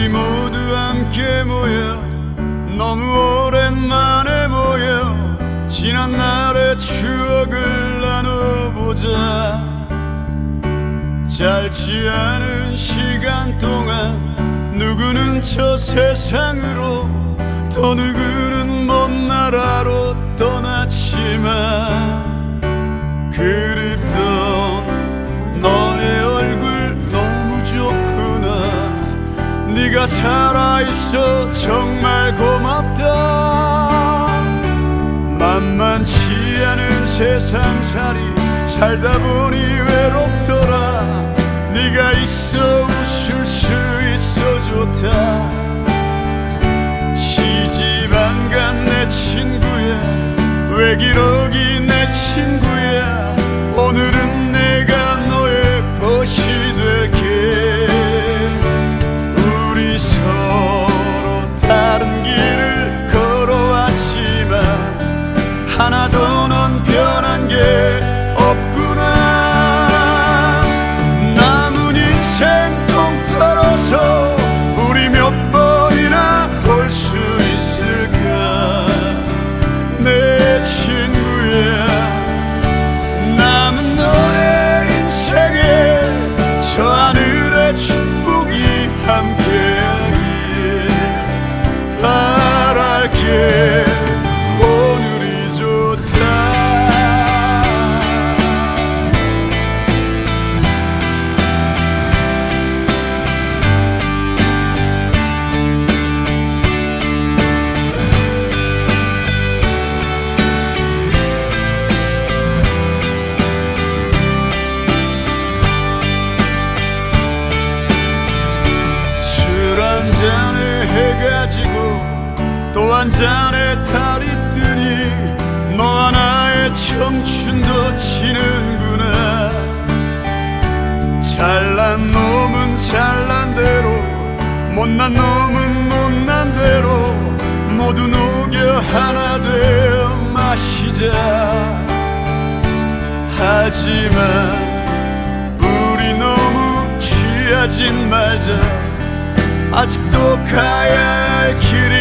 우리 모두 함께 모여 너무 오랜만에 모여 지난 날의 추억을 나눠보자. 짧지 않은 시간 동안 누구는 저 세상으로 또 누구는 먼 나라로 떠났지만 있어 정말 고맙다. 만만치 않은 세상살이 살다 보니 한 잔의 달이 뜨니 너와 나의 청춘도 지는구나. 잘난 놈은 잘난 대로 못난 놈은 못난 대로 모두 녹여 하나 되어 마시자. 하지만 우리 너무 취하진 말자. 아직도 가야 할 길이